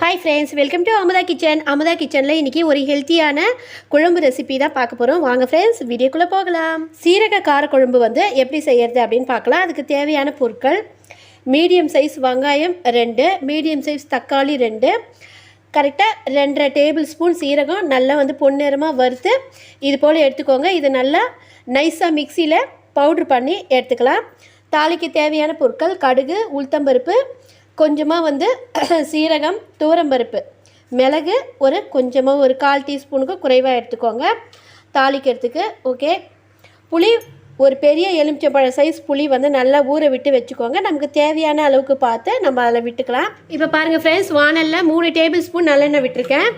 Hi friends welcome to Amutha kitchen Amudha கிச்சனில் இன்றைக்கி ஒரு ஹெல்த்தியான குழம்பு ரெசிபி தான் பார்க்க போகிறோம் வாங்க ஃப்ரெண்ட்ஸ் வீடியோக்குள்ளே போகலாம். சீரக காரக்குழம்பு வந்து எப்படி செய்யறது அப்படின்னு பார்க்கலாம். அதுக்கு தேவையான பொருட்கள் மீடியம் சைஸ் வெங்காயம் ரெண்டு மீடியம் சைஸ் தக்காளி ரெண்டு. கரெக்டாக ரெண்டரை டேபிள் ஸ்பூன் சீரகம் நல்லா வந்து பொன்னிறமாக வறுத்து இது போல் எடுத்துக்கோங்க. இது நல்லா நைஸாக மிக்சியில் பவுட்ரு பண்ணி எடுத்துக்கலாம். தாளிக்கு தேவையான பொருட்கள் கடுகு உளுத்தம்பருப்பு கொஞ்சமாக வந்து சீரகம் தூரம்பருப்பு மிளகு ஒரு கொஞ்சமாக ஒரு கால் டீஸ்பூனுக்கு குறைவாக எடுத்துக்கோங்க. தாளிக்கிறதுக்கு ஓகே புளி ஒரு பெரிய எலுமிச்சம்பழ சைஸ் புளி வந்து நல்லா ஊற விட்டு வச்சுக்கோங்க. நமக்கு தேவையான அளவுக்கு பார்த்து நம்ம அதில் விட்டுக்கலாம். இப்போ பாருங்கள் ஃப்ரெண்ட்ஸ் வானலில் மூணு டேபிள் ஸ்பூன் நல்லெண்ணெய் விட்டுருக்கேன்.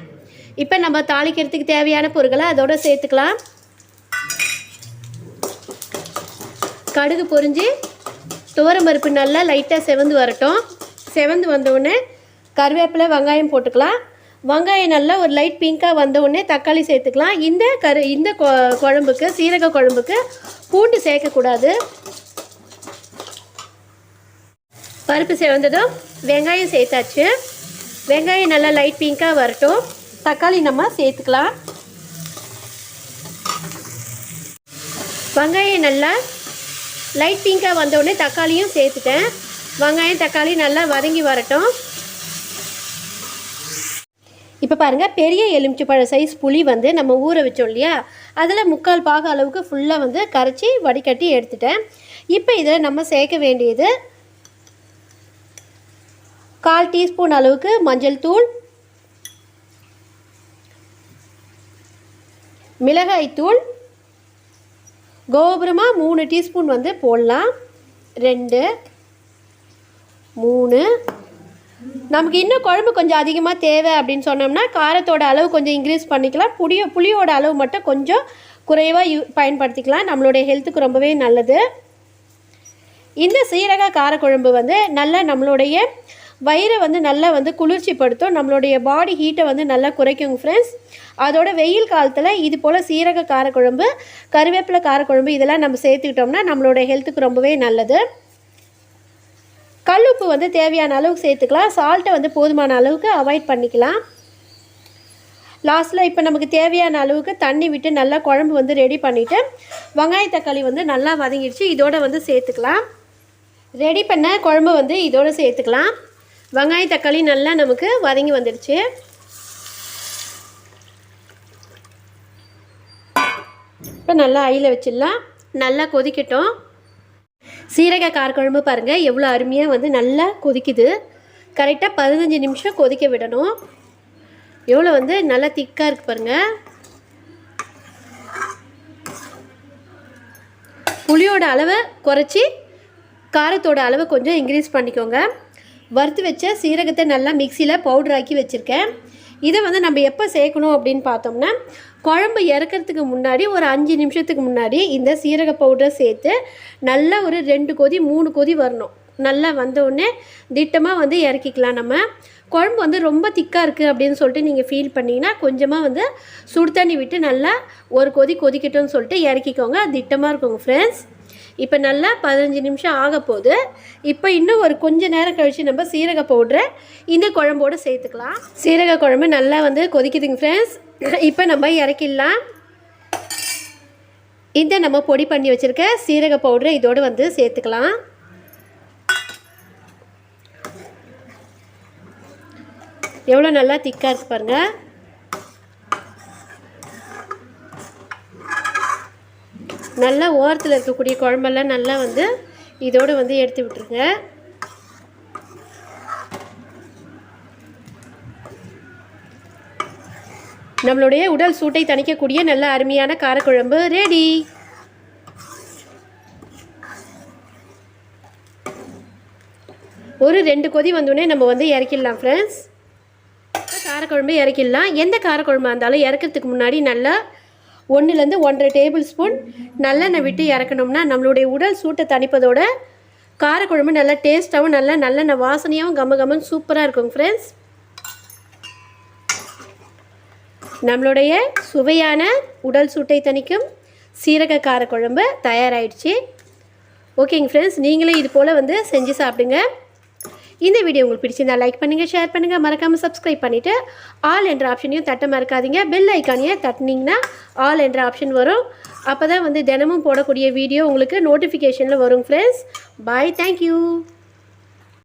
இப்போ நம்ம தாளிக்கிறதுக்கு தேவையான பொருட்களை அதோட சேர்த்துக்கலாம். கடுகு பொறிஞ்சு துவரம் பருப்பு நல்லா லைட்டாக செவந்து வரட்டும். செவந்து வந்தவுடனே கருவேப்பிலை வெங்காயம் போட்டுக்கலாம். வெங்காயம் நல்லா ஒரு லைட் பிங்காக வந்தவுடனே தக்காளி சேர்த்துக்கலாம். இந்த கரு இந்த கொ- குழம்புக்கு சீரக குழம்புக்கு பூண்டு சேர்க்கக்கூடாது. பருப்பு சேர்ந்ததும் வெங்காயம் சேர்த்தாச்சு. வெங்காயம் நல்லா லைட் பிங்காக வரட்டும். தக்காளி நம்ம சேர்த்துக்கலாம். வெங்காயம் நல்லா லைட் பிங்காக வந்தவுடனே தக்காளியும் சேர்த்துட்டேன். வெங்காயம் தக்காளி நல்லா வதங்கி வரட்டும். இப்போ பாருங்கள் பெரிய எலுமிச்சைப்பழம் சைஸ் புளி வந்து நம்ம ஊற வச்சோம் இல்லையா? அதில் முக்கால் பாக அளவுக்கு ஃபுல்லாக வந்து கரைச்சி வடிகட்டி எடுத்துட்டேன். இப்போ இதில் நம்ம சேர்க்க வேண்டியது கால் டீஸ்பூன் அளவுக்கு மஞ்சள் தூள் மிளகாய் தூள் கோபுரமாக மூணு டீஸ்பூன் வந்து போடலாம். ரெண்டு மூணு. நமக்கு இன்னும் குழம்பு கொஞ்சம் அதிகமாக தேவை அப்படின்னு சொன்னோம்னா காரத்தோட அளவு கொஞ்சம் இன்க்ரீஸ் பண்ணிக்கலாம். புளியோ புளியோட அளவு மட்டும் கொஞ்சம் குறைவாக யூ பயன்படுத்திக்கலாம். நம்மளுடைய ஹெல்த்துக்கு ரொம்பவே நல்லது. இந்த சீரக காரக்குழம்பு வந்து நல்லா நம்மளுடைய வயிறை வந்து நல்லா வந்து குளிர்ச்சிப்படுத்தும். நம்மளுடைய பாடி ஹீட்டை வந்து நல்லா குறைக்குங்க ஃப்ரெண்ட்ஸ் அதோட வெயில் காலத்தில் இது போல் சீரக காரக்குழம்பு கருவேப்பிலை காரக்குழம்பு இதெல்லாம் நம்ம சேர்த்துக்கிட்டோம்னா நம்மளுடைய ஹெல்த்துக்கு ரொம்பவே நல்லது. கல்லுப்பு வந்து தேவையான அளவுக்கு சேர்த்துக்கலாம். சால்ட்டை வந்து போதுமான அளவுக்கு அவாய்ட் பண்ணிக்கலாம். லாஸ்ட்டில் இப்போ நமக்கு தேவையான அளவுக்கு தண்ணி விட்டு நல்லா குழம்பு வந்து ரெடி பண்ணிவிட்டு வெங்காய தக்காளி வந்து நல்லா வதங்கிடுச்சு. இதோடு வந்து சேர்த்துக்கலாம். ரெடி பண்ண குழம்பு வந்து இதோடு சேர்த்துக்கலாம். வெங்காய தக்காளி நல்லா நமக்கு வதங்கி வந்துடுச்சு. இப்போ நல்லா ஐயில் வச்சிடலாம். நல்லா கொதிக்கட்டும். சீரக காரக்குழம்பு பாருங்கள் எவ்வளோ அருமையாக வந்து நல்லா கொதிக்குது. கரெக்டாக பதினஞ்சு நிமிஷம் கொதிக்க விடணும். எவ்வளோ வந்து நல்லா திக்காக இருக்குது பாருங்கள் புளியோட அளவை குறைச்சி காரத்தோட அளவை கொஞ்சம் இன்க்ரீஸ் பண்ணிக்கோங்க. வறுத்து வச்ச சீரகத்தை நல்லா மிக்சியில் பவுடர் ஆக்கி வச்சுருக்கேன். இதை வந்து நம்ம எப்போ சேர்க்கணும் அப்படின்னு பார்த்தோம்னா குழம்பு இறக்கிறதுக்கு முன்னாடி ஒரு அஞ்சு நிமிஷத்துக்கு முன்னாடி இந்த சீரக பவுடரை சேர்த்து நல்லா ஒரு ரெண்டு கொதி மூணு கொதி வரணும். நல்லா வந்தவுடனே திட்டமாக வந்து இறக்கிக்கலாம் நம்ம. குழம்பு வந்து ரொம்ப திக்காக இருக்குது அப்படின்னு சொல்லிட்டு நீங்கள் ஃபீல் பண்ணிங்கன்னா கொஞ்சமாக வந்து சுடு தண்ணி விட்டு நல்லா ஒரு கொதி கொதிக்கட்டும்னு சொல்லிட்டு இறக்கிக்கோங்க. திட்டமாக இருக்குங்க ஃப்ரெண்ட்ஸ் இப்போ நல்லா பதினஞ்சு நிமிஷம் ஆக போகுது. இப்போ இன்னும் ஒரு கொஞ்ச நேரம் கழித்து நம்ம சீரக பவுட்ரை இந்த குழம்போடு சேர்த்துக்கலாம். சீரக குழம்பு நல்லா வந்து கொதிக்குதுங்க ஃப்ரெண்ட்ஸ் இப்போ நம்ம இறக்கிடலாம். இந்த நம்ம பொடி பண்ணி வச்சுருக்க சீரக பவுடரை இதோடு வந்து சேர்த்துக்கலாம். எவ்வளோ நல்லா திக்காக இருக்கு பாருங்கள் நல்லா ஓரத்தில் இருக்கக்கூடிய குழம்பெல்லாம் நல்லா வந்து இதோடு வந்து எடுத்து விட்டுருங்க. நம்மளுடைய உடல் சூட்டை தணிக்கக்கூடிய நல்ல அருமையான காரக்குழம்பு ரெடி ஒரு ரெண்டு கொதி வந்தோடனே நம்ம வந்து இறக்கிடலாம் ஃப்ரெண்ட்ஸ் காரக்குழம்பு இறக்கிடலாம். எந்த காரக்குழம்பாக இருந்தாலும் இறக்கிறதுக்கு முன்னாடி நல்லா ஒன்றுலேருந்து ஒன்றரை டேபிள் ஸ்பூன் நல்லெண்ணெய் விட்டு இறக்கணும்னா நம்மளுடைய உடல் சூட்டை தணிப்பதோட காரக்குழம்பு நல்லா டேஸ்ட்டாகவும் நல்லா நல்லெண்ணெய் வாசனையாகவும் கம கமன்னு சூப்பராக இருக்கும் ஃப்ரெண்ட்ஸ் நம்மளுடைய சுவையான உடல் சூட்டை தணிக்கும் சீரக காரக்குழம்பு தயாராகிடுச்சு ஓகேங்க ஃப்ரெண்ட்ஸ் நீங்களும் இது போல் வந்து செஞ்சு சாப்பிடுங்க. இந்த வீடியோ உங்களுக்கு பிடிச்சிருந்தா லைக் பண்ணுங்கள் ஷேர் பண்ணுங்கள் மறக்காமல் சப்ஸ்கிரைப் பண்ணிவிட்டு ஆல் என்ற ஆப்ஷனையும் தட்ட மறக்காதீங்க. பெல் ஐக்கானையும் தட்டினீங்கன்னா ஆல் என்ற ஆப்ஷன் வரும். அப்போ தான் வந்து தினமும் போடக்கூடிய வீடியோ உங்களுக்கு நோட்டிஃபிகேஷனில் வரும் ஃப்ரெண்ட்ஸ் பாய் தேங்க்யூ